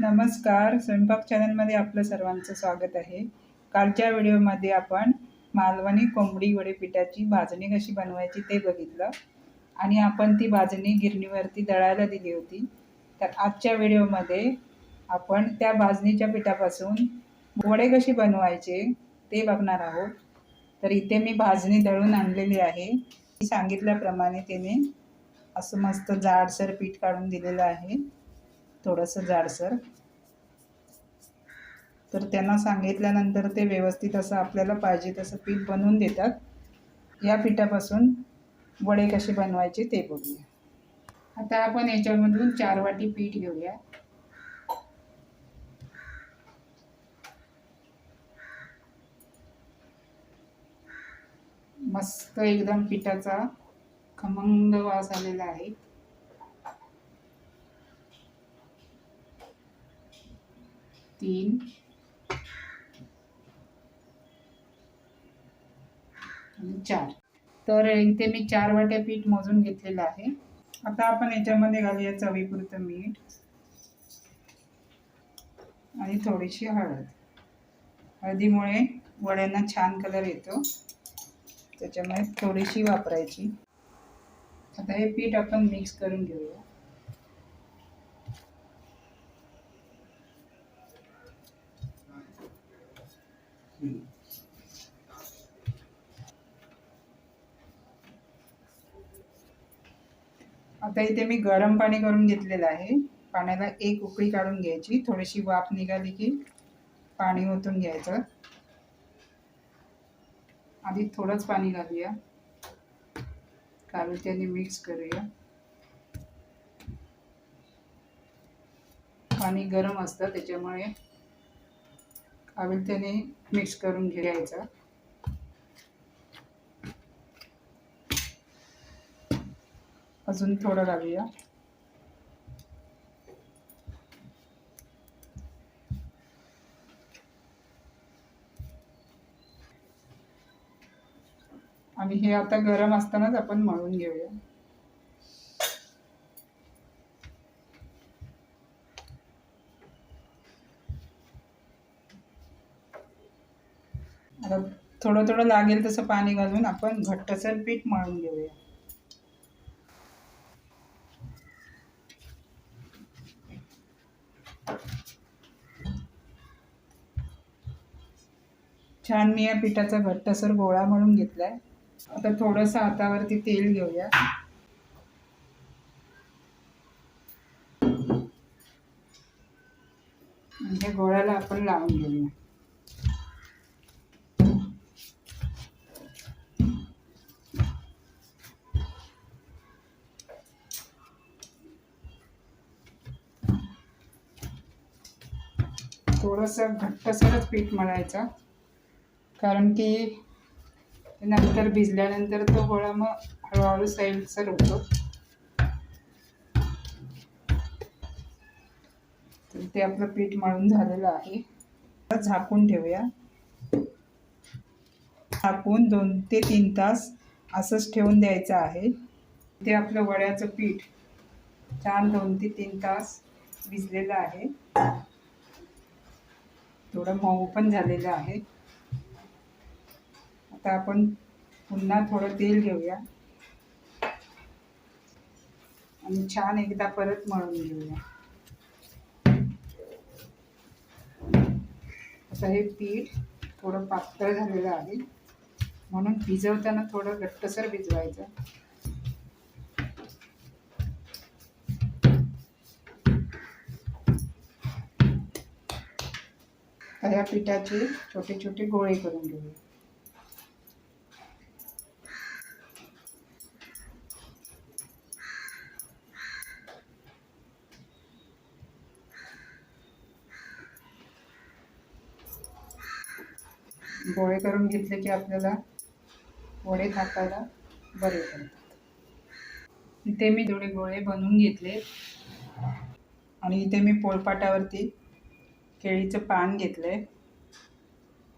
नमस्कार स्वयंपाक चॅनलमध्ये आपलं सर्वांचं स्वागत आहे. कालच्या व्हिडिओमध्ये आपण मालवणी कोंबडी वडे पिठाची भाजणी कशी बनवायची ते बघितलं आणि आपण ती भाजणी गिरणीवरती दळायला दिली होती. तर आजच्या व्हिडिओमध्ये आपण त्या भाजणीच्या पिठापासून वडे कशी बनवायचे ते बघणार आहोत. तर इथे मी भाजणी दळून आणलेली आहे. सांगितल्याप्रमाणे त्याने असं मस्त जाडसर पीठ काढून दिलेलं आहे. थोडंसं जाडसर. तर त्यांना सांगितल्यानंतर ते व्यवस्थित असं आपल्याला पाहिजे तसं पीठ बनवून देतात. या पिठापासून वडे कसे बनवायचे ते बघूया. आता आपण याच्यामधून चार वाटी पीठ घेऊया. मस्त एकदम पिठाचा खमंग वास आलेला आहे. तीन. आणि चार. तर इथे मी चार वाट्या पीठ मोजून घेतलेलं आहे. आता आपण याच्यामध्ये घालूया चवीपुरतं मीठ. आणि थोडीशी हळद. हळदीमुळे वड्यांना छान कलर येतो. त्याच्यामुळे थोडीशी वापरायची. आता हे पीठ आपण मिक्स करून घेऊया. आता इथे मी गरम पाणी करून घेतलेलं आहे. पाण्याला एक उकळी काढून घ्यायची. थोडीशी वाफ निघाली की पाणी ओतून घ्यायचं. आधी थोडंच पाणी घालूया. घालून त्याने मिक्स करूया. पाणी गरम असतं त्याच्यामुळे काविलत्याने मिक्स करून घ्यायचा. अजून थोडं लागूया आणि हे आता गरम असतानाच आपण मळून घेऊया. आता थोडं थोडं लागेल तसं पाणी घालून आपण घट्टसर पीठ मळून घेऊया. छान मी या पिठाचा घट्टसर गोळा म्हणून घेतलाय. आता थोडंसं हातावरती तेल घेऊया. म्हणजे गोळ्याला आपण लावून घेऊया. थोडंसं घट्टसरच पीठ मळायचं. कारण की नंतर भिजल्यानंतर तो गोळा मग हळूहळू सैलसर होतो तर ते आपलं पीठ मळून झालेलं आहे. झाकून ठेवूया. झाकून दोन ते तीन तास असंच ठेवून द्यायचं आहे. ते आपलं वड्याचं पीठ छान दोन ते तीन तास भिजलेलं आहे. थोडं मऊ पण झालेलं आहे. आता आपण पुन्हा थोडं तेल घेऊया. आणि छान एकदा परत मळून घेऊया. आता हे पीठ थोडं पातळ झालेलं आहे. म्हणून भिजवताना थोडं घट्टसर भिजवायचं. या पिठाचे छोटे छोटे गोळे करून घेऊया. गोळे करून घेतले की आपल्याला वडे थापायला बरे पडतात. इथे मी थोडे गोळे बनवून घेतले आणि इथे मी पोळपाटावरती केळीचं पान घेतलंय.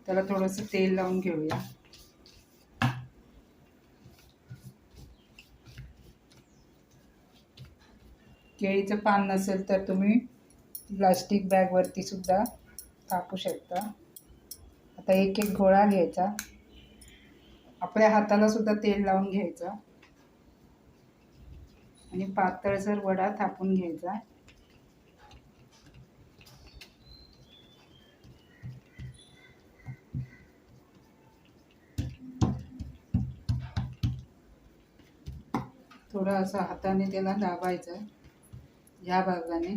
त्याला थोडंसं तेल लावून घेऊया. केळीचं पान नसेल तर तुम्ही प्लास्टिक बॅगवरती सुद्धा टाकू शकता. आता एक एक गोळा घ्यायचा. आपल्या हाताला सुद्धा तेल लावून घ्यायचं. आणि पातळसर वडा थापून घ्यायचा. थोडं असं हाताने त्याला दाबायचं या भागाने.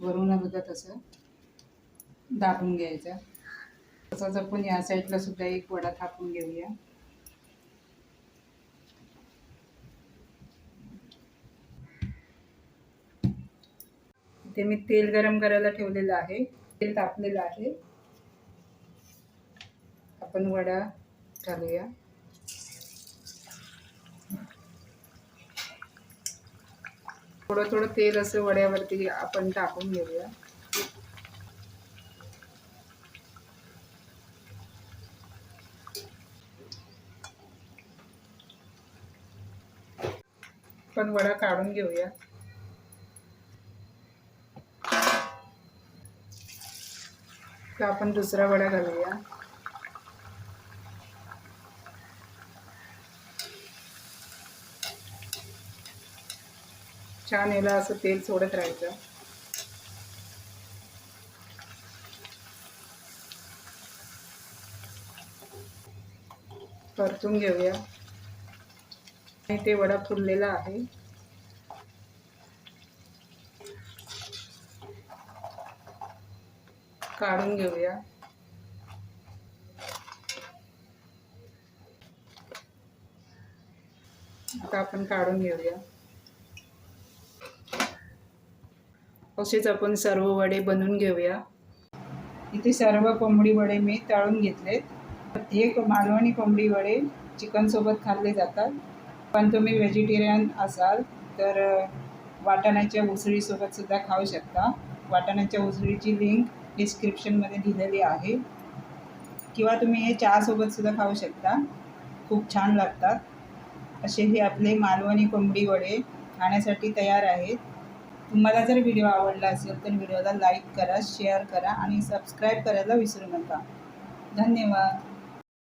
वरून बघत असं दाबून घ्यायचा. तसंच आपण या साईडला सुद्धा एक वडा थापून घेऊया. इथे मी तेल गरम करायला ठेवलेलं आहे. तेल तापलेलं आहे. आपण वडा घालूया. थोडं थोडं तेल असं वड्यावरती आपण टाकून घेऊया. आपण वडा काढून घेऊया. तर आपण दुसरा वडा घालूया. छान याला असं तेल सोडत राहायचं. परतून घेऊया. ते वडा फुललेला आहे. काढून घेऊया. आता आपण काढून घेऊया. असेच आपण सर्व वडे बनवून घेऊया. इथे सर्व कोंबडी वडे मी तळून घेतलेत. हे मालवणी कोंबडी वडे चिकनसोबत खाल्ले जातात. पण तुम्ही व्हेजिटेरियन असाल तर वाटाण्याच्या उसळीसोबत सुद्धा खाऊ शकता. वाटाण्याच्या उसळीची लिंक डिस्क्रिप्शनमध्ये दिलेली आहे. किंवा तुम्ही हे चहासोबत सुद्धा खाऊ शकता. खूप छान लागतात. असे हे आपले मालवणी कोंबडी वडे खाण्यासाठी तयार आहेत. तुम्हाला जर व्हिडिओ आवडला असेल तर व्हिडिओला लाईक करा शेअर करा आणि सबस्क्राईब करायला विसरू नका. धन्यवाद.